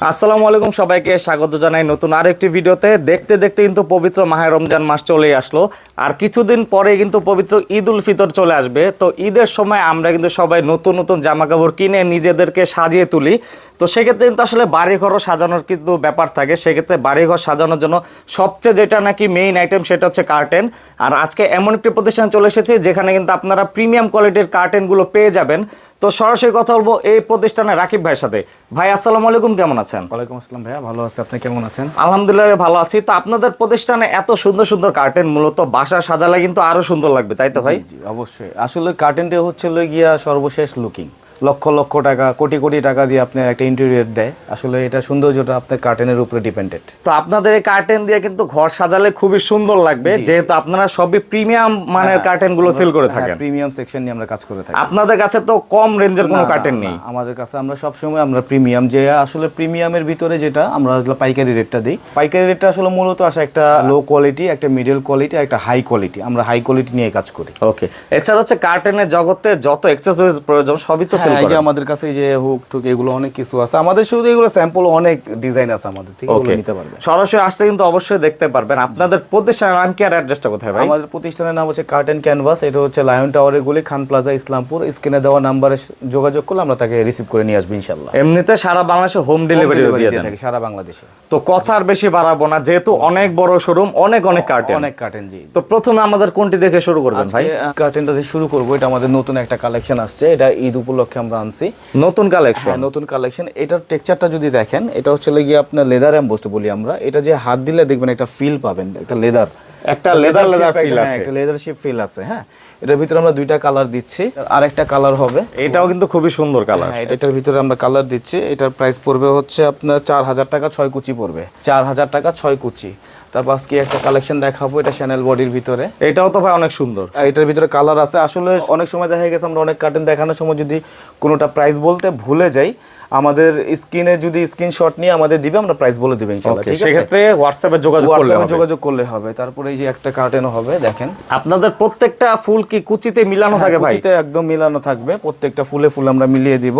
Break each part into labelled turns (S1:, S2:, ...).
S1: আসসালামু আলাইকুম সবাইকে স্বাগত জানাই নতুন আরেকটি ভিডিওতে। দেখতে দেখতে কিন্তু পবিত্র মাহে রমজান মাস চলেই আসলো। আর কিছুদিন পরে কিন্তু পবিত্র ঈদ উল ফিতর চলে আসবে। তো ঈদের সময় আমরা কিন্তু সবাই নতুন নতুন জামা কাপড় কিনে নিজেদেরকে সাজিয়ে তুলি। তো সেক্ষেত্রে কিন্তু আসলে বাড়িঘরও সাজানোর কিন্তু ব্যাপার থাকে। সেক্ষেত্রে বাড়িঘর সাজানোর জন্য সবচেয়ে যেটা নাকি মেইন আইটেম সেটা হচ্ছে কার্টেন আর আজকে এমন একটি প্রতিষ্ঠান চলে এসেছে যেখানে কিন্তু আপনারা প্রিমিয়াম কোয়ালিটির কার্টেনগুলো পেয়ে যাবেন। তো সরাসরি কথা বলব এই প্রতিষ্ঠানে রাকিব ভাইয়ের সাথে। ভাই আসসালামু আলাইকুম কেমন আছেন?
S2: ওয়ালাইকুম আসসালাম ভাইয়া ভালো আছে। আপনি কেমন আছেন?
S1: আলহামদুলিল্লাহ ভালো আছি। তো আপনাদের প্রতিষ্ঠানে এত সুন্দর সুন্দর কার্টেন মূলত বাসা সাজালে কিন্তু আরও সুন্দর লাগবে তাই তো ভাই?
S2: জি অবশ্যই। আসলে কার্টেনটা হচ্ছে লই গিয়া সর্বশেষ লুকিং লক্ষ লক্ষ টাকা কোটি কোটি টাকা দিয়ে আপনি একটা ইন্টেরিয়র দেয়। আসলে এটা সৌন্দর্যটা আপনার কার্টেনের উপরে ডিপেন্ডেড
S1: তো আপনাদের এই কার্টেন দিয়ে কিন্তু ঘর সাজালে খুবই সুন্দর লাগবে। যেহেতু আপনারা সবই প্রিমিয়াম মানের কার্টেনগুলো সেল করে থাকেন।
S2: প্রিমিয়াম সেকশন নিয়ে আমরা কাজ করে থাকি।
S1: আপনাদের কাছে তো কম রেঞ্জের কোনো কার্টেন নেই।
S2: আমাদের কাছে আমরা সব সময় আমরা প্রিমিয়াম যে আসলে প্রিমিয়ামের ভিতরে যেটা আমরা পাইকারি রেটটা দিই। পাইকারি রেটটা আসলে মূলত আসে একটা লো কোয়ালিটি একটা মিডল কোয়ালিটি একটা হাই কোয়ালিটি আমরা হাই কোয়ালিটি নিয়ে কাজ করি।
S1: ওকে এছাড়া হচ্ছে কার্টেনের জগতে যত এক্সেসরিজ প্রয়োজন সবই তো সেল
S2: হ্যাঁ, এই যে আমাদের কাছে যে হুক টুক এগুলো অনেক কিছু আছে। আমাদের শুধু এগুলো স্যাম্পল অনেক ডিজাইন আছে আমাদের নিতে পারবেন।
S1: সরাসরি আসলে কিন্তু অবশ্যই দেখতে পারবেন। আপনাদের প্রতিষ্ঠানের নাম কি আর অ্যাড্রেসটা কোথায় ভাই?
S2: আমাদের প্রতিষ্ঠানের নাম হচ্ছে কার্টেন ক্যানভাস এটা হচ্ছে লায়ন টাওয়ারের গুলি খান প্লাজা ইসলামপুর। স্ক্রিনে দেওয়া নাম্বারে যোগাযোগ করলে আমরা তাকে রিসিভ করে নিয়ে আসব ইনশাল্লাহ
S1: এমনিতে সারা বাংলাদেশে হোম ডেলিভারি দিয়ে
S2: থাকি সারা বাংলাদেশে।
S1: তো কথা আর বেশি বাড়াবো না যেহেতু অনেক বড় শোরুম অনেক অনেক কার্টেন
S2: অনেক কার্টেন জি।
S1: তো প্রথমে আমাদের কোনটি দেখে শুরু করবেন ভাই?
S2: কার্টেনটা দিয়ে শুরু করব এটা আমাদের নতুন একটা কালেকশন আসছে এটা ঈদ উপলক্ষে আমরা আনছি।
S1: নতুন কালেকশন
S2: হ্যাঁ নতুন কালেকশন এটার টেক্সচারটা যদি দেখেন এটা হচ্ছে গিয়ে আপনার লেদার অ্যাম্বোস্ট বলি আমরা। এটা যে হাত দিলে দেখবেন একটা ফিল পাবেন একটা লেদার
S1: একটা লেদার লেদার ফিল আছে।
S2: একটা লেদার শেপ ফিল আছে হ্যাঁ। এটার ভিতরে আমরা দুইটা কালার দিচ্ছি। আর একটা কালার হবে।
S1: এটাও কিন্তু খুবই সুন্দর কালার
S2: হ্যাঁ এটার ভিতরে আমরা কালার দিচ্ছি। এটার প্রাইস পড়বে হচ্ছে আপনার চার হাজার টাকা ছয় কুচি পড়বে। চার হাজার টাকা ছয় কুচি। তারপর আজকে একটা কালেকশন দেখাবো এটা চ্যানেল বডির ভিতরে।
S1: এটাও তো ভাই অনেক সুন্দর।
S2: এটার ভিতরে কালার আছে। আসলে অনেক সময় দেখা গেছে আমরা অনেক কার্টেন দেখানোর সময় যদি কোনোটা প্রাইস বলতে ভুলে যাই আমাদের স্ক্রিনে যদি স্ক্রিনশট নিয়ে আমাদের দিবে আমরা প্রাইস বলে দিবেন ইনশাআল্লাহ ঠিক আছে?
S1: সেক্ষেত্রে হোয়াটসঅ্যাপে যোগাযোগ করলে হবে।
S2: যোগাযোগ করলে হবে। তারপরে এই যে একটা কার্টেনও হবে দেখেন।
S1: আপনাদের প্রত্যেকটা ফুল কি কুচিতে মিলানো থাকে ভাই?
S2: কুচিতে একদম মিলানো থাকবে। প্রত্যেকটা ফুলে ফুল আমরা মিলিয়ে দিব।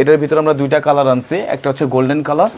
S2: এটার ভিতরে আমরা দুইটা কালার আনছি। একটা হচ্ছে গোল্ডেন কালার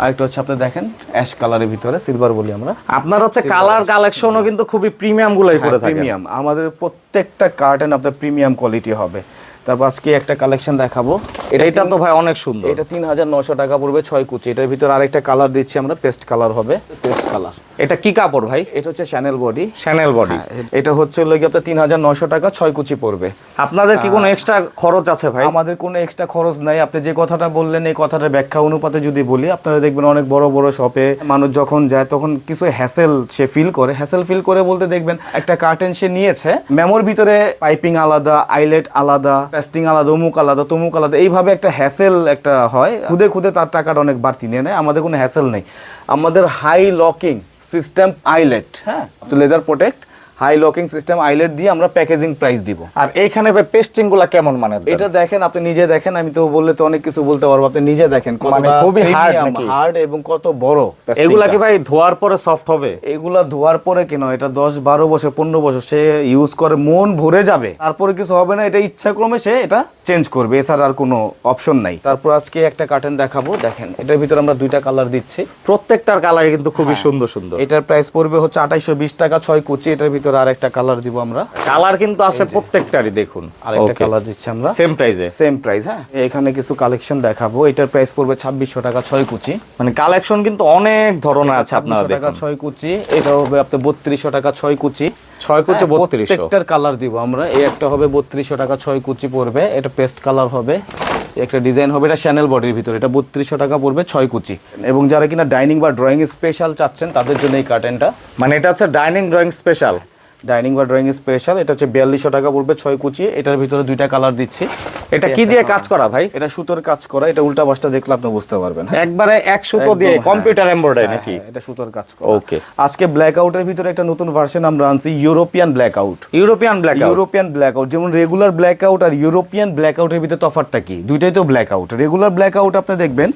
S2: আর একটা হচ্ছে আপনি দেখেন অ্যাশ কালারের ভিতরে সিলভার বলি আমরা।
S1: আপনার হচ্ছে কালার কালেকশনও কিন্তু খুবই প্রিমিয়াম গুলোই করে থাকে।
S2: প্রিমিয়াম আমাদের প্রত্যেকটা কার্টেন আপনার প্রিমিয়াম কোয়ালিটি হবে। তারপর আজকে একটা কালেকশন দেখাবো। এটা
S1: এটা তো ভাই অনেক সুন্দর।
S2: এটা তিন হাজার নশো টাকা পড়বে ছয় কুচি। এটার ভিতরে আরেকটা কালার দিচ্ছি আমরা পেস্ট কালার হবে। পেস্ট কালার
S1: এটা কি কাপড় ভাই?
S2: এটা হচ্ছে চ্যানেল বডি
S1: শ্যানেল বডি
S2: এটা হচ্ছে লোক আপনার তিন হাজার নশো টাকা ছয় কুচি পড়বে।
S1: আপনাদের কি কোনো এক্সট্রা খরচ আছে ভাই?
S2: আমাদের কোনো এক্সট্রা খরচ নাই। আপনি যে কথাটা বললেন এই কথাটা ব্যাখ্যা অনুপাতে যদি বলি আপনারা দেখবেন অনেক বড় বড় শপে মানুষ যখন যায় তখন কিছু হ্যাসেল সে ফিল করে। হ্যাসেল ফিল করে বলতে দেখবেন একটা কার্টেন সে নিয়েছে মেমোর ভিতরে পাইপিং আলাদা আইলেট আলাদা পেস্টিং আলাদা অমুক আলাদা তমুক আলাদা এইভাবে একটা হ্যাসেল একটা হয়। খুদে খুদে তার টাকাটা অনেক বাড়তি নিয়ে নেয়। আমাদের কোনো হ্যাসেল নেই। আমাদের হাই লকিং সিস্টেম আইলেট হ্যাঁ। Leather protect. High locking system eyelet দিয়ে আমরা প্যাকেজিং প্রাইস দিব।
S1: আর এইখানে ভাই পেস্টিংগুলা কেমন দেন?
S2: এটা দেখেন আপনি নিজে দেখেন আমি তো বললে তো অনেক কিছু বলতে পারব আপনি নিজে দেখেন
S1: মানে খুবই?
S2: হার্ড এবং কত বড়
S1: এগুলা কি ভাই ধোয়ার পরে সফট হবে?
S2: এগুলা ধোয়ার পরে কেন? এটা দশ বারো বছর পনেরো বছর সে ইউজ করে মন ভরে যাবে। তারপরে কিছু হবে না এটা ইচ্ছা ক্রমে সে এটা চেঞ্জ করবে এছাড়া আর কোনো অপশন নাই। তারপর আজকে একটা কার্টেন দেখাবো দেখেন এটার ভিতরে আমরা দুইটা কালার দিচ্ছি।
S1: প্রত্যেকটার কালার কিন্তু
S2: হ্যাঁ।
S1: খুবই সুন্দর সুন্দর।
S2: এটার প্রাইস পড়বে হচ্ছে আঠাইশো বিশ টাকা ছয় কুচি এটার ভিতরে আর একটা কালার দিব আমরা।
S1: কালার কিন্তু আছে প্রত্যেকটারই দেখুন।
S2: আরেকটা কালার দিচ্ছি আমরা।
S1: সেম প্রাইসে
S2: সেম প্রাইস হ্যাঁ। এখানে কিছু কালেকশন দেখাবো। এটার প্রাইস পড়বে ছাব্বিশশো টাকা ছয় কুচি।
S1: মানে কালেকশন কিন্তু অনেক ধরনের আছে আপনারা
S2: 2600 টাকা
S1: দেখুন।
S2: ছয় কুচি। এটা হবে আপনার বত্রিশশো টাকা ছয় কুচি।
S1: ছয় কুচি
S2: হ্যাঁ,
S1: বত্রিশশো।
S2: প্রত্যেকটার কালার দিব আমরা। এই একটা হবে বত্রিশশো টাকা ছয় কুচি পড়বে। এটা পেস্ট কালার হবে। একটা ডিজাইন হবে। এটা শ্যানেল বডির ভিতরে। এটা বত্রিশশো টাকা পড়বে ছয় কুচি। এবং যারা কিনা ডাইনিং বা ড্রয়িং স্পেশাল চাচ্ছেন তাদের জন্য এই কার্টেনটা
S1: মানে এটা হচ্ছে ডাইনিং ড্রয়িং স্পেশাল
S2: ডাইনিং বা ড্রয়িং স্পেশাল। এটা হচ্ছে বিয়াল্লিশশো টাকা পড়বে ছয় কুচি এটার ভিতরে দুইটা কালার দিচ্ছি।
S1: এটা কি দিয়ে কাজ করা ভাই?
S2: এটা সুতোর কাজ করা। এটা উল্টা বাসটা দেখলে আপনি বুঝতে পারবেন হ্যাঁ?
S1: একবারে এক সুতো দিয়ে
S2: হ্যাঁ।
S1: কম্পিউটার এমব্রয়ডারি
S2: হ্যাঁ,
S1: নাকি?
S2: হ্যাঁ, এটা সুতোর কাজ করা।
S1: ওকে
S2: আজকে ব্ল্যাক আউটের ভিতরে একটা নতুন ভার্সন আমরা আনছি European black out
S1: European black
S2: European black out যেমন রেগুলার ব্ল্যাক আউট আর ইউরোপিয়ান ব্ল্যাক আউটের ভিতরে তফাৎটা কি? দুইটাই তো black out regular black out আপনি দেখবেন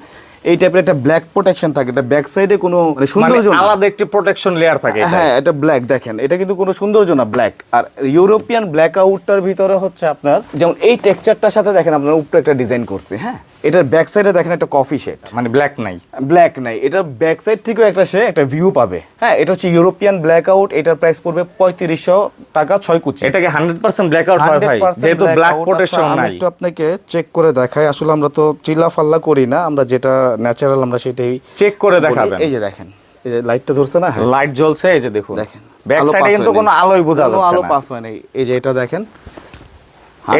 S2: এই টাইপের একটা ব্ল্যাক প্রোটেকশন থাকে। এটা ব্যাক সাইডে কোনো মানে
S1: মানে
S2: সৌন্দর্য
S1: আলাদা একটি প্রোটেকশন লেয়ার থাকে
S2: হ্যাঁ এটা ব্ল্যাক দেখেন। এটা কিন্তু কোনো সৌন্দর্য না ব্ল্যাক আর ইউরোপিয়ান ব্ল্যাক আউটটার ভিতরে হচ্ছে আপনার যেমন এই টেক্সচারটার সাথে দেখেন আপনার উপরে একটা ডিজাইন করছে হ্যাঁ? এটার ব্যাক সাইডে দেখেন একটা কফি শেড
S1: মানে ব্ল্যাক নাই।
S2: ব্ল্যাক নাই। এটার ব্যাক সাইড থেকেও একটা সে একটা ভিউ পাবে। হ্যাঁ এটা হচ্ছে ইউরোপিয়ান ব্ল্যাক আউট এটার প্রাইস পড়বে পঁয়ত্রিশশো টাকা ছয় কুচি।
S1: এটাকে হান্ড্রেড পার্সেন্ট ব্ল্যাক আউট ভাই যেহেতু ব্ল্যাক
S2: blackout
S1: প্রোটেকশন নাই।
S2: একটু আপনাকে চেক করে দেখাই। আসলে আমরা তো চিল্লা ফাল্লা করি না আমরা যেটা ন্যাচারাল আমরা সেটাই
S1: চেক করে দেখাবেন।
S2: এই যে দেখেন এই যে লাইটটা ধরছে না? হ্যাঁ।
S1: লাইট জ্বলছে এই যে দেখুন।
S2: দেখেন
S1: ব্যাক সাইডে কিন্তু কোনো আলোই বোঝা যাচ্ছে
S2: আলো পাস হয় নাই এই যে এটা দেখেন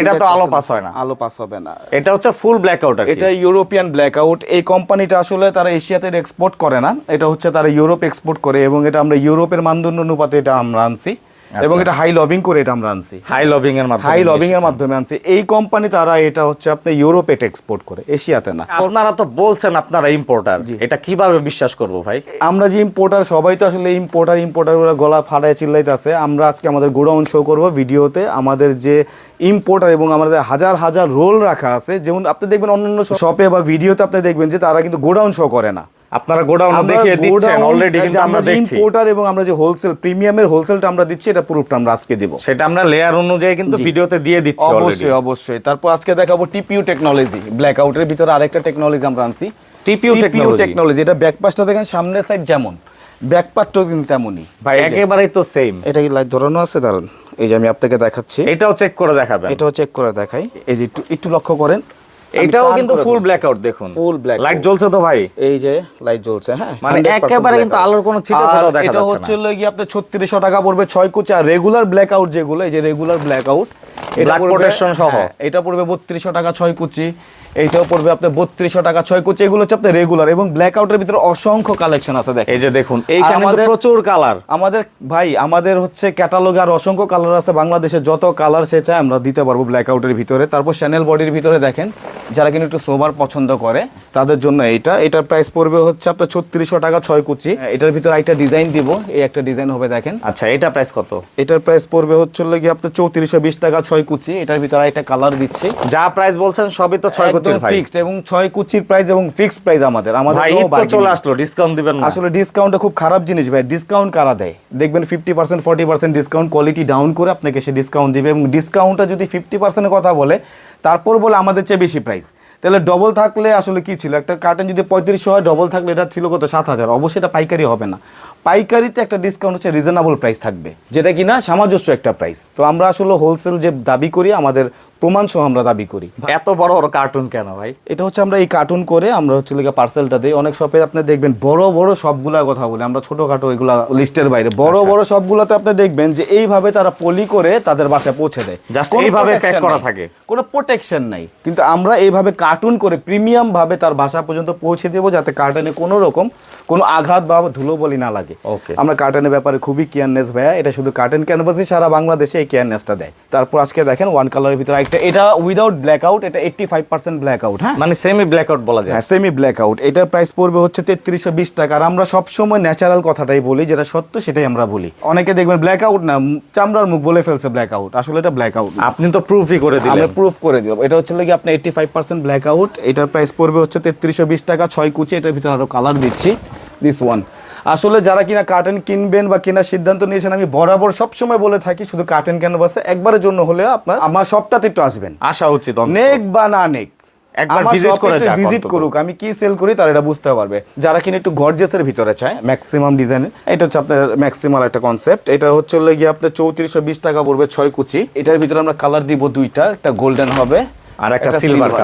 S1: এটা তো আলো
S2: 100%
S1: হয় না।
S2: আলো পাস হবে না।
S1: এটা হচ্ছে ফুল ব্ল্যাক আউট আর
S2: এটা ইউরোপিয়ান ব্ল্যাক আউট এই কোম্পানিটা আসলে তারা এশিয়াতে এক্সপোর্ট করে না। এটা হচ্ছে তারা ইউরোপ এক্সপোর্ট করে এবং এটা আমরা ইউরোপের মানদণ্ড অনুপাতে এটা আমরা আনছি। এবং এটা হাই লবিং করে এটা আমরা আনছি।
S1: হাই লবিং এর মাধ্যমে
S2: হাই লভিং এর মাধ্যমে আনছি। এই কোম্পানি তারা এটা হচ্ছে আপনি ইউরোপে এটা এক্সপোর্ট করে এশিয়াতে না।
S1: আপনারা তো বলছেন আপনারা ইম্পোর্টার এটা কীভাবে বিশ্বাস করব ভাই?
S2: আমরা যে ইম্পোর্টার সবাই তো আসলে ইম্পোর্টার ইম্পোর্টার গলা ফাটায় চিল্লাইতেছে। আমরা আজকে আমাদের গোডাউন শো করব ভিডিওতে। আমাদের যে ইম্পোর্টার এবং আমাদের হাজার হাজার রোল রাখা আছে যেমন আপনি দেখবেন অন্যান্য শপে বা ভিডিওতে আপনি দেখবেন যে তারা কিন্তু গোডাউন শো করে না।
S1: আপনারা গোডাউন দেখিয়ে দিচ্ছেন অলরেডি কিন্তু আমরা দেখছি।
S2: ইম্পোর্টার এবং আমরা যে হোলসেল প্রিমিয়ামের হোলসেলটা আমরা দিচ্ছি এটা প্রুফটা আমরা আজকে দিব।
S1: সেটা আমরা লেয়ার অনুযায়ী কিন্তু ভিডিওতে দিয়ে দিচ্ছি
S2: অবশ্যই অবশ্যই। তারপর আজকে দেখাবো টিপিইউ টেকনোলজি ব্ল্যাক আউটের ভিতরে আরেকটা টেকনোলজি আমরা আনছি।
S1: টিপিউ টেকনোলজি
S2: এটা ব্যাক পাশটা দেখেন সামনের সাইড যেমন। ব্যাক পার্টটাও কিন্তু তেমনই।
S1: ভাই একেবারেই তো সেম
S2: এটা কি লাইট ধরানো আছে? দাঁড়ান এই যে আমি আপনাকে দেখাচ্ছি।
S1: এটাও চেক করে দেখাবেন।
S2: এটাও চেক করে দেখাই। এই যে একটু একটু লক্ষ্য করেন।
S1: এটাও কিন্তু ফুল ব্ল্যাকআউট দেখুন।
S2: ফুল ব্ল্যাক
S1: লাইট জ্বলছে তো ভাই?
S2: এই যে লাইট জ্বলছে হ্যাঁ?
S1: মানে
S2: 100%
S1: একেবারে কিন্তু আলোর কোনো ছিটে ফোটাও দেখা
S2: এটা
S1: যাচ্ছে
S2: হচ্ছে লাগি আপনার ছত্রিশশো টাকা পড়বে ছয় কুচি আর রেগুলার ব্ল্যাকআউট যেগুলো এই যে রেগুলার ব্ল্যাকআউট
S1: প্রোটেকশন protection সহ।
S2: এটা পড়বে বত্রিশশো টাকা ছয় কুচি। এইটাও পড়বে আপনার বত্রিশশো টাকা ছয় কুচি। এগুলো হচ্ছে আপনার রেগুলার এবং ব্ল্যাক আউটের ভিতরে অসংখ্য কালেকশন আছে দেখেন।
S1: এই যে দেখুন এইখানে
S2: আমাদের-
S1: প্রচুর কালার
S2: আমাদের ভাই আমাদের হচ্ছে ক্যাটালগে আর অসংখ্য কালার আছে। বাংলাদেশে যত কালার সে চায় আমরা দিতে পারব ব্ল্যাক আউটের ভিতরে। তারপর চ্যানেল বডির ভিতরে দেখেন যারা কিন্তু একটু সোবার পছন্দ করে তাদের জন্য এইটা। এটার প্রাইস পড়বে হচ্ছে আপনার ছত্রিশশো টাকা ছয় কুচি। এটার ভিতরে একটা ডিজাইন দিব। এই একটা ডিজাইন হবে দেখেন।
S1: আচ্ছা এটা প্রাইস কত?
S2: এটার প্রাইস পড়বে হচ্ছে গিয়ে আপনার চৌত্রিশশো বিশ টাকা ছয় কুচি। এটার ভিতরে একটা কালার দিচ্ছি।
S1: যা প্রাইস বলছেন সবই তো ছয় কোটির
S2: ফিক্সড এবং ছয় কুচির প্রাইস এবং ফিক্সড প্রাইস আমাদের। আমাদের
S1: ভাই
S2: কোনো
S1: ঈদ তো
S2: bargaining
S1: চলে আসলো ডিসকাউন্ট দিবেন
S2: আসলে ডিসকাউন্টটা খুব খারাপ জিনিস ভাই। ডিসকাউন্ট কারা দেয়? দেখবেন fifty percent forty percent discount quality down করে আপনাকে সে ডিসকাউন্ট দিবে এবং ডিসকাউন্টটা যদি ফিফটি পার্সেন্টের কথা বলে তারপর বলে আমাদের চেয়ে বেশি প্রাইস তাহলে ডবল থাকলে আসলে কি ছিল? একটা কার্টন যদি পঁয়ত্রিশশো হয় ডবল থাকলে এটা ছিল কত? সাত হাজার। অবশ্যই এটা পাইকারি হবে না। পাইকারিতে একটা ডিসকাউন্ট হচ্ছে রিজনেবল প্রাইস থাকবে। যেটা কিনা সামঞ্জস্য একটা প্রাইস তো আমরা আসলে হোলসেল যে দাবি করি আমাদের প্রমাণ সহ আমরা দাবি করি।
S1: এত বড় বড় কার্টুন কেন ভাই?
S2: এটা হচ্ছে আমরা এই কার্টুন করে আমরা হচ্ছে লিখে পার্সেলটা দিই। অনেক শপে আপনি দেখবেন বড় বড় সবগুলা কথা বলি। আমরা ছোটখাটো এগুলা লিস্টের বাইরে। বড়
S1: আচ্ছা।
S2: বড় সবগুলাতে আপনি দেখবেন যে এইভাবে তারা পলি করে তাদের বাসায় পৌঁছে দেয়। কোনো
S1: এইভাবে pack করা থাকে।
S2: কোনো প্রোটেকশন নাই। কিন্তু আমরা এইভাবে কার্টুন করে প্রিমিয়াম ভাবে তার বাসা পর্যন্ত পৌঁছে দেবো যাতে কার্টনে কোনো রকম কোনো আঘাত বা ধুলো বলি না লাগে।
S1: Okay.
S2: আমরা কার্টনের ব্যাপারে খুবই কেয়ারনেস ভাইয়া। এটা শুধু কার্টন ক্যানভাসই সারা বাংলাদেশে এই কেয়ারনেসটা দেয়। তারপর আজকে দেখেন ওয়ান কালারের ভিতরে একটা এটা উইদাউট ব্ল্যাক আউট এটা eighty five percent blackout হ্যাঁ?
S1: মানে সেমি ব্ল্যাক আউট বলা যায়।
S2: হ্যাঁ সেমি ব্ল্যাক আউট এটার প্রাইস পড়বে হচ্ছে তেত্রিশশো বিশ টাকা। আর আমরা সবসময় ন্যাচারাল কথাটাই বলি যেটা সত্য সেটাই আমরা বলি। অনেকে দেখবেন ব্ল্যাক আউট না চামড়ার মুখ বলে ফেলছে ব্ল্যাক আউট আসলে এটা ব্ল্যাক আউট
S1: আপনি তো প্রুফই করে দিলেন।
S2: আমরা প্রুফ করে দিলাম। এটা হচ্ছে লাগে আপনি eighty five percent blackout এটার প্রাইস পড়বে হচ্ছে তেত্রিশশো বিশ টাকা। ছয় কুচি এটার ভিতরে আরও কালার দিচ্ছি। দিস ওয়ান আসলে যারা কিনা কার্টেন কিনবেন বা কেনার সিদ্ধান্ত নিয়েছেন আমি বরাবর সবসময় বলে থাকি শুধু কার্টেন ক্যানভাসে একবারের জন্য হলে আপনার আমার সবটাতে একটু আসবেন।
S1: আসা উচিত।
S2: নেক বা না নেক
S1: একবার visit করে যাক
S2: ভিজিট করুক আমি কি সেল করি তারা এটা বুঝতে পারবে। যারা কিনা একটু গর্জেসের ভিতরে চায় ম্যাক্সিমাম ডিজাইন এটা হচ্ছে আপনার ম্যাক্সিমাল একটা কনসেপ্ট এটা হচ্ছে হলো গিয়ে আপনার চৌত্রিশশো বিশ টাকা পড়বে ছয় কুচি। এটার ভিতরে আমরা কালার দিব দুইটা একটা গোল্ডেন হবে
S1: আর একটা।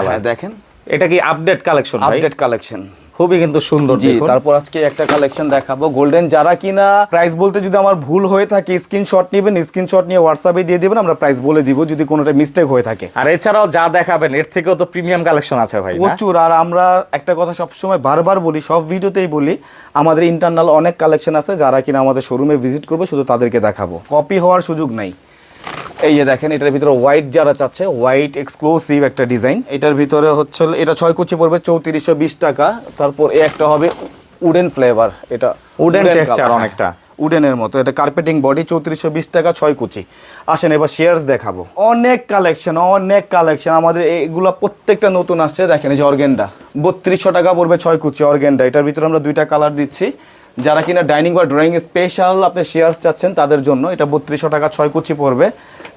S2: হ্যাঁ দেখেন।
S1: এটা কি আপডেট কালেকশন
S2: আপডেট কালেকশন
S1: খুবই কিন্তু সুন্দর
S2: জি তারপর আজকে একটা কালেকশন দেখাবো। গোল্ডেন যারা কিনা প্রাইস বলতে যদি আমার ভুল হয়ে থাকে স্ক্রিনশট নেবেন স্ক্রিনশট নিয়ে হোয়াটসঅ্যাপে দিয়ে দিবেন আমরা প্রাইস বলে দিব যদি কোনোটা মিস্টেক হয়ে থাকে।
S1: আর এছাড়াও যা দেখাবেন এর থেকেও তো প্রিমিয়াম কালেকশন আছে ভাই না?
S2: প্রচুর আর আমরা একটা কথা সবসময় বারবার বলি সব ভিডিওতেই বলি আমাদের ইন্টারনাল অনেক কালেকশন আছে যারা কিনা আমাদের শোরুমে ভিজিট করবে শুধু তাদেরকে দেখাবো। কপি হওয়ার সুযোগ নাই। এই যে দেখেন এটার ভিতরে হোয়াইট যারা চাচ্ছে হোয়াইট এক্সক্লুসিভ একটা ডিজাইন এটার ভিতরে হচ্ছে এটা ছয় কুচি পড়বে চৌত্রিশশো বিশ টাকা। তারপর এ একটা হবে উডেন ফ্লেভার এটা
S1: উডেন
S2: color,
S1: অনেকটা।
S2: হ্যাঁ। উডেনের মতো। এটা কার্পেটিং বডি চৌত্রিশশো বিশ টাকা ছয় কুচি। আসেন এবার শেয়ার্স দেখাবো। অনেক কালেকশন অনেক কালেকশন আমাদের এগুলো প্রত্যেকটা নতুন আসছে। দেখেন এই যে অর্গেন্ডা বত্রিশশো টাকা পড়বে ছয় কুচি অর্গেন্ডা এটার ভিতরে আমরা দুইটা কালার দিচ্ছি। যারা কিনা ডাইনিং বা ড্রয়িং স্পেশাল আপনি শেয়ার্স চাচ্ছেন তাদের জন্য এটা বত্রিশশো টাকা ছয় কুচি পড়বে।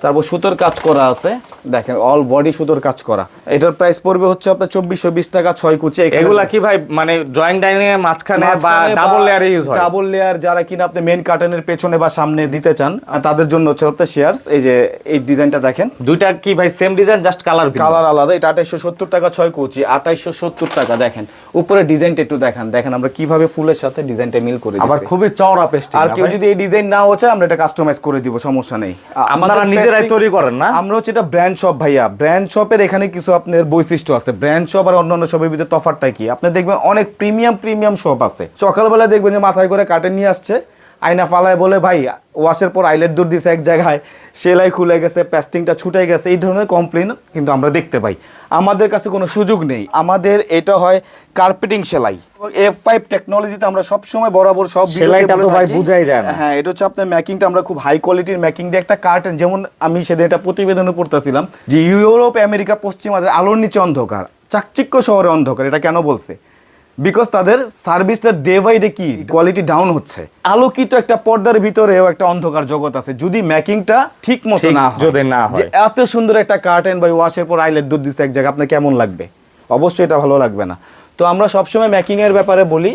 S2: তারপর সুতোর কাজ করা আছে। দেখেন অল বডি সুতোর কাজ করা। এটার প্রাইস পড়বে হচ্ছে আপনার চব্বিশশো বিশ টাকা ছয় কুচি।
S1: এগুলা কি ভাই মানে ড্রয়িং ডাইনিং এর মাঝখানে বা ডাবল লেয়ারে ইউজ হয়?
S2: ডাবল লেয়ার যারা কিনা আপনি মেন কার্টেনের পেছনে বা সামনে দিতে চান আর তাদের জন্য হচ্ছে আপনার শেয়ার্স এই যে এই ডিজাইনটা দেখেন।
S1: দুইটা কি ভাই same design just colour
S2: colour আলাদা এটা আঠাইশো সত্তর টাকা ছয় কুচি আঠাইশো সত্তর টাকা দেখেন। উপরে ডিজাইনটা একটু দেখান। দেখেন আমরা কীভাবে ফুলের সাথে ডিজাইনটা মিল করে
S1: আবার খুবই চওড়া পেস্ট
S2: আর কেউ যদি এই ডিজাইন না হচ্ছে আমরা এটা কাস্টমাইজ করে দিব সমস্যা নেই।
S1: আপনারা
S2: আমাদের
S1: নিজেরাই তৈরি করেন না?
S2: আমরা হচ্ছে এটা ব্র্যান্ড শপ ভাইয়া। ব্র্যান্ড শপের এখানে কিছু আপনার বৈশিষ্ট্য আছে। ব্র্যান্ড শপ আর অন্যান্য শপের ভিতরে তফাৎটা কি? আপনি দেখবেন অনেক প্রিমিয়াম প্রিমিয়াম শপ আছে। সকালবেলা দেখবেন যে মাথায় করে কাটে নিয়ে আসছে। আয়না ফালায় বলে ভাই ওয়াশের পর আইলেট দূর দিছে এক জায়গায়। সেলাই খুলে গেছে প্যাস্টিংটা ছুটে গেছে। এই ধরনের কমপ্লেন কিন্তু আমরা দেখতে পাই। আমাদের কাছে কোনো সুযোগ নেই। আমাদের এটা হয় কার্পেটিং সেলাই। এফ ফাইভ টেকনোলজিতে আমরা সবসময় বরাবর সব ভিডিওতে
S1: সেলাইটা তো ভাই
S2: থাকি।
S1: বুঝাই যায় না।
S2: হ্যাঁ এটা হচ্ছে আপনার ম্যাকিংটা আমরা খুব হাই কোয়ালিটির ম্যাকিং দিয়ে একটা কার্টেন যেমন আমি সেদিন একটা প্রতিবেদনে পড়তেছিলাম যে ইউরোপ আমেরিকা পশ্চিমাদের আলোর নিচে অন্ধকার চাকচিক্য শহরে অন্ধকার এটা কেন বলছে? বিকজ তাদের সার্ভিসটা ডে বাই ডে কি? কোয়ালিটি ডাউন হচ্ছে। আলোকিত একটা পর্দার ভিতরেও একটা অন্ধকার জগৎ আছে। যদি ম্যাকিংটা ঠিক মতো না হয়
S1: যদি না হয়।
S2: এত সুন্দর একটা কার্টেন বা ওয়াশের পর আইলেট দুধ দিচ্ছে এক জায়গায় আপনার কেমন লাগবে? অবশ্যই এটা ভালো লাগবে না। তো আমরা সবসময় ম্যাকিংয়ের ব্যাপারে বলি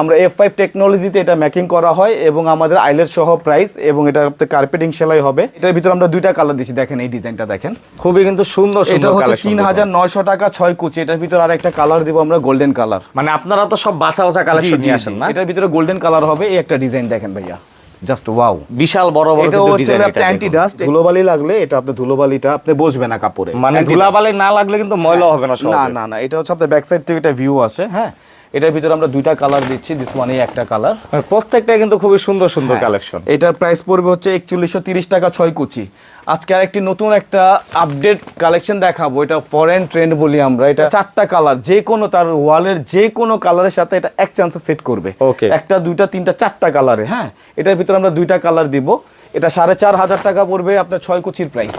S2: আমরা এফ ফাইভ টেকনোলজিতে এটা ম্যাকিং করা হয় এবং আমাদের আইলেট সহ প্রাইস এবং এটা কার্পেটিং সেলাই হবে। এটার ভিতরে আমরা দুইটা কালার দিচ্ছি দেখেন এই ডিজাইনটা দেখেন।
S1: খুবই কিন্তু সুন্দর
S2: এটা হচ্ছে তিন হাজার নয়শো টাকা ছয় কুচি এটার ভিতরে আর একটা কালার দিব আমরা গোল্ডেন কালার
S1: মানে আপনারা তো সব বাছা বাছা কালেকশন নিয়ে আসেন না?
S2: এটার ভিতরে গোল্ডেন কালার হবে এই একটা ডিজাইন দেখেন ভাইয়া। জাস্ট ওয়াও
S1: বিশাল বড় বড়
S2: এটা হচ্ছে অ্যান্টি ডাস্ট ধুলোবালি লাগলে এটা আপনার ধুলোবালিটা আপনি বসবে না কাপড়ে।
S1: মানে। ধুলাবালি না লাগলে কিন্তু ময়লা হবে না
S2: না না না এটা হচ্ছে আপনার ব্যাক সাইড থেকে একটা ভিউ আসে হ্যাঁ। এটার ভিতরে আমরা দুইটা কালার দিচ্ছি দিস ওয়ান এই একটা কালার
S1: মানে প্রত্যেকটাই কিন্তু খুবই সুন্দর সুন্দর
S2: হ্যাঁ।
S1: কালেকশন
S2: এটার প্রাইস পড়বে হচ্ছে একচল্লিশশো তিরিশ টাকা ছয় কুচি। আজকে আর একটি নতুন একটা আপডেট কালেকশন দেখাবো এটা ফরেন ট্রেন্ড বলি আমরা। এটা চারটা কালার যে কোনো তার ওয়ালের যে কোনো কালারের সাথে এটা এক চান্সে সেট করবে।
S1: ওকে
S2: একটা দুইটা তিনটা চারটা কালারে হ্যাঁ। এটার ভিতরে আমরা দুইটা কালার দিব। এটা সাড়ে চার হাজার টাকা পড়বে আপনার ছয় কুচির প্রাইস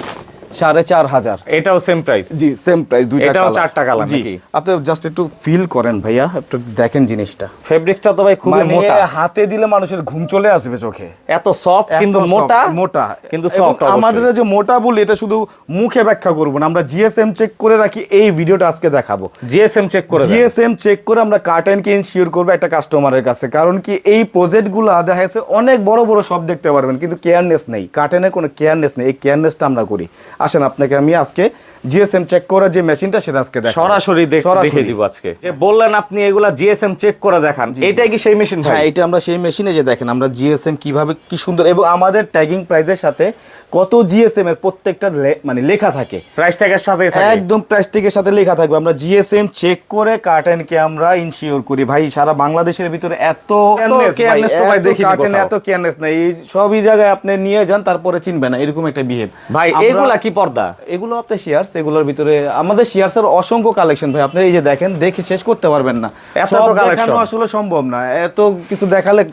S2: সাড়ে চার হাজার।
S1: এটাও সেম প্রাইস
S2: জি সেম প্রাইস দুইটা
S1: এটাও। চারটা
S2: জি আপনি জাস্ট একটু ফিল করেন ভাইয়া একটু দেখেন জিনিসটা।
S1: ফেব্রিক্সটা তো ভাই খুবই
S2: মানে
S1: মোটা।
S2: হাতে দিলে মানুষের ঘুম চলে আসবে চোখে।
S1: এত সফট কিন্তু মোটা?
S2: মোটা।
S1: কিন্তু সফট
S2: আমাদের যে মোটা বলি এটা শুধু মুখে ব্যাখ্যা করব না আমরা জিএসএম চেক করে রাখি এই ভিডিওটা আজকে দেখাবো।
S1: জিএসএম চেক করে
S2: জিএসএম চেক করে আমরা কার্টেন কে ইনশিওর করব একটা কাস্টমারের কাছে। কারণ কি এই প্রজেক্টগুলো দেখা যাচ্ছে অনেক বড় বড় সব দেখতে পারবেন কিন্তু কেয়ারনেস নেই। কার্টেনের কোনো কেয়ারনেস নেই এই কেয়ারনেসটা আমরা করি। আসেন আপনাকে আমি আজকে জিএসএম চেক করা যে মেশিনটা সেটা আজকে দেখাবো।
S1: সরাসরি দেখ- দিব আজকে। যে বললেন আপনি এগুলা জিএসএম চেক করে দেখান এটাই কি সেই মেশিন
S2: হ্যাঁ এটা আমরা সেই মেশিনে যে দেখেন আমরা জিএসএম কীভাবে কি সুন্দর এবং আমাদের ট্যাগিং প্রাইজের সাথে কত জিএসএম এর প্রত্যেকটা মানে লেখা থাকে।
S1: প্রাইস ট্যাগের সাথে
S2: একদম প্লাস্টিকের সাথে লেখা থাকবে। আমরা জিএসএম চেক করে কার্টেনকে আমরা ইনশিওর করি। ভাই সারা বাংলাদেশের ভিতরে এত careless ভাই,
S1: দেখিনি
S2: কার্টেন এত কেয়ারনেস নাই সবই জায়গায় আপনি নিয়ে যান তারপরে চিনবে না এরকম একটা বিহেভ
S1: ভাই এগুলা কি পর্দা?
S2: এগুলো আপনার শেয়ার্স এগুলোর ভিতরে আমাদের শেয়ার্সের অসংখ্য কালেকশন ভাই। আপনি এই যে দেখেন দেখে শেষ করতে পারবেন না।
S1: এত।
S2: দেখানো আসলে সম্ভব না। এত কিছু দেখালে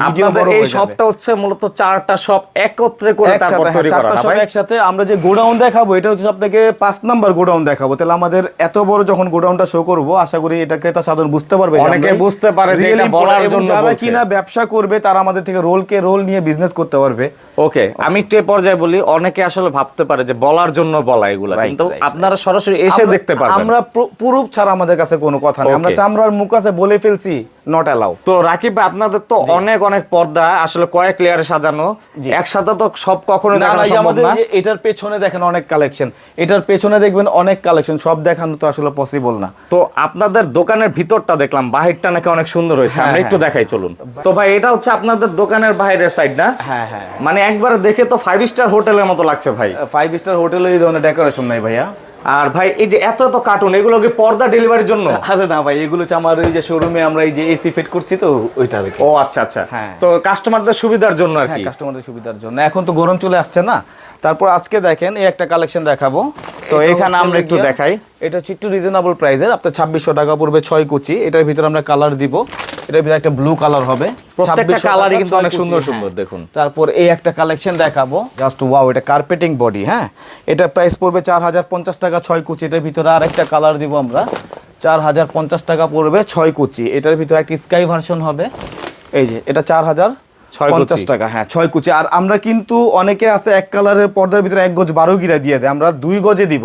S2: ভিডিও
S1: আপনাদের
S2: বড়
S1: এই শপটা হচ্ছে মূলত চারটা শপ একত্রে করে তারপর
S2: হ্যাঁ,
S1: তৈরি করা
S2: চারটা
S1: ভাই?
S2: একসাথে। আমরা যে গোডাউন দেখাবো এটা হচ্ছে আপনাকে পাঁচ নাম্বার গোডাউন দেখাবো। তাহলে আমাদের এত বড় যখন গোডাউনটা শো করব আশা করি এটা ক্রেতা সাধারণ বুঝতে পারবে
S1: অনেকে বুঝতে পারে যে
S2: really
S1: এটা বলার জন্য
S2: যারা। কিনা ব্যবসা করবে তারা আমাদের থেকে রোলকে রোল নিয়ে বিজনেস করতে পারবে।
S1: ওকে আমি একটু পর্যায়ে বলি অনেকে আসলে ভাবতে পারে যে বলার জন্য বলা এগুলা কিন্তু আপনারা সরাসরি এসে দেখতে পারবেন।
S2: আমরা প্রুফ ছাড়া আমাদের কাছে কোনো কথা নেই। আমরা চামড়ার মুখ আছে বলে ফেলছি নট অ্যালাউ
S1: তো রাকিব আপনাদের তো অনেক অনেক পর্দা আসলে কয়েক লেয়ারে সাজানো। একসাথে তো সব কখনো
S2: না
S1: দেখানো সম্ভব
S2: আমাদের
S1: না।
S2: এটার পেছনে দেখেন অনেক কালেকশন এটার পেছনে দেখবেন অনেক কালেকশন সব দেখানো তো আসলে পসিবল না।
S1: তো আপনাদের দোকানের ভিতরটা দেখলাম বাহিরটা নাকি অনেক সুন্দর হয়েছে।
S2: হ্যাঁ,
S1: আমরা একটু
S2: হ্যাঁ।
S1: দেখাই চলুন। তো ভাই এটা হচ্ছে আপনাদের দোকানের বাইরের সাইড না?
S2: হ্যাঁ হ্যাঁ।
S1: মানে একবার দেখে তো ফাইভ স্টার হোটেলের মতো লাগছে ভাই।
S2: ফাইভ স্টার হোটেলে এই ধরনের ডেকোরেশন নাই ভাইয়া।
S1: আর ভাই এই যে এত এত কার্টুন এগুলো কি পর্দা ডেলিভারির জন্য?
S2: আরে না ভাই এগুলো হচ্ছে আমার ওই যে শোরুমে আমরা এই যে এসি ফিট করছি তো ওইটা আর
S1: ও আচ্ছা আচ্ছা।
S2: হ্যাঁ।
S1: তো কাস্টমারদের সুবিধার জন্য আর
S2: হ্যাঁ
S1: কি।
S2: কাস্টমারদের সুবিধার জন্য। এখন তো গরম চলে আসছে না। তারপর আজকে দেখেন এই একটা কালেকশন দেখাবো।
S1: তো এখানে আমরা একটু দেখাই।
S2: এটা হচ্ছে একটু রিজনেবল প্রাইসের আপনার ছাব্বিশশো টাকা পড়বে ছয় কুচি। এটার ভিতরে আমরা কালার দিব। এটার ভিতরে একটা ব্লু কালার হবে।
S1: প্রত্যেকটা কালারই কিন্তু অনেক সুন্দর। সুন্দর দেখুন।
S2: তারপর এই একটা কালেকশন দেখাবো। জাস্ট ওয়াও এটা কার্পেটিং বডি হ্যাঁ? এটা প্রাইস পড়বে চার হাজার পঞ্চাশ টাকা ছয় কুচি। এটার ভিতরে আর একটা কালার দিব আমরা। চার হাজার পঞ্চাশ টাকা পড়বে ছয় কুচি। এটার ভিতরে একটা স্কাই ভার্সন হবে। এই যে এটা চার হাজার পঞ্চাশ টাকা হ্যাঁ ছয় কুচি। আর আমরা কিন্তু অনেকে আছে এক কালারের পর্দার ভিতরে এক গজ বারো গিরা দিয়ে দেয়। আমরা দুই গজে দিব।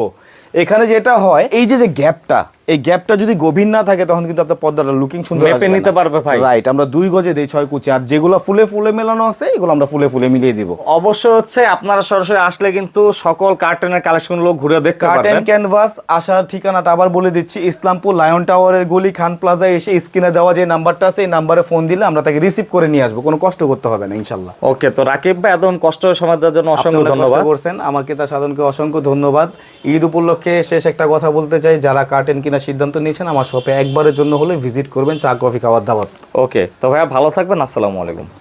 S2: এখানে যেটা হয় এই যে যে গ্যাপটা এই গ্যাপটা যদি গভীর না থাকে তখন কিন্তু আপনার পর্দাটা লুকিং সুন্দর
S1: মেপে নিতে পারবে ভাই।
S2: রাইট আমরা দুই গজে দেই ছয় কুচি আর যেগুলো ফুলে ফুলে মেলানো আছে এগুলো আমরা ফুলে ফুলে মিলিয়ে দিব।
S1: অবশ্য হচ্ছে আপনারা সরাসরি আসলে কিন্তু সকল কার্টুনের কালেকশনগুলো ঘুরে দেখতে
S2: কার্টেন
S1: পারবেন।
S2: ক্যানভাস আসার ঠিকানাটা আবার বলে দিচ্ছি ইসলামপুর লায়ন টাওয়ারের গলি খান প্লাজায় এসে স্ক্রিনে দেওয়া যে নাম্বারটা আছে এই নাম্বারে ফোন দিলে আমরা তাকে রিসিভ করে নিয়ে আসব কোনো কষ্ট করতে হবে না ইনশাল্লাহ।
S1: ওকে তো রাকিব ভাই এত কষ্ট সময় দেওয়ার জন্য অসংখ্য ধন্যবাদ।
S2: করছেন আমার কেতা সাধনকে অসংখ্য ধন্যবাদ। ঈদ উপলক্ষে শেষ একটা কথা বলতে চাই যারা কার্টেন কেনার সিদ্ধান্ত নিয়েছেন, আমার শপে একবারের জন্য হলে ভিজিট করবেন চা, কফি খাওয়ার দাওয়াত
S1: ওকে, তো ভাইয়া ভালো থাকবেন, আসসালামু আলাইকুম।